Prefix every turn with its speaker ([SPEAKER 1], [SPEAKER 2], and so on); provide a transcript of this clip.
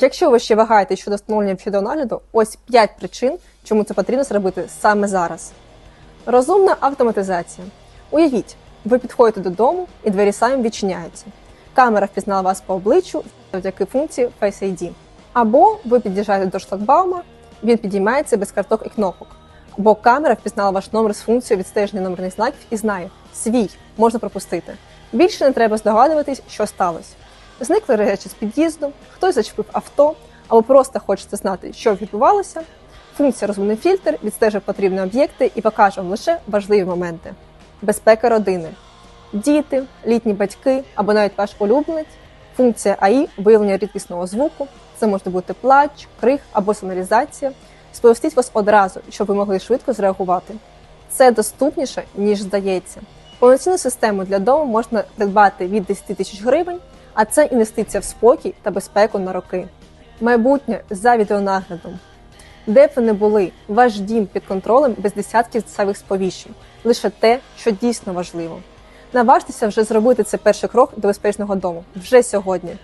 [SPEAKER 1] Якщо ви ще вагаєтесь щодо встановлення відеонагляду, ось 5 причин, чому це потрібно зробити саме зараз. Розумна автоматизація. Уявіть, ви підходите додому і двері самі відчиняються. Камера впізнала вас по обличчю завдяки функції Face ID. Або ви під'їжджаєте до шлагбаума, він підіймається без карток і кнопок. Бо камера впізнала ваш номер з функцією відстеження номерних знаків і знає, свій можна пропустити. Більше не треба здогадуватись, що сталося. Зникли речі з під'їзду, хтось зачепив авто, або просто хочете знати, що відбувалося. Функція розумний фільтр відстежить потрібні об'єкти і покаже вам лише важливі моменти. Безпека родини. Діти, літні батьки або навіть ваш улюбленець. Функція АІ виявлення рідкісного звуку. Це може бути плач, крик або сигналізація. Сповістіть вас одразу, щоб ви могли швидко зреагувати. Це доступніше, ніж здається. Повноцінну систему для дому можна придбати від 10 тисяч гривень, а це інвестиція в спокій та безпеку на роки. Майбутнє за відеонаглядом. Де б ви не були, ваш дім під контролем без десятків цікавих сповіщень, лише те, що дійсно важливо. Наважтеся вже зробити цей перший крок до безпечного дому вже сьогодні.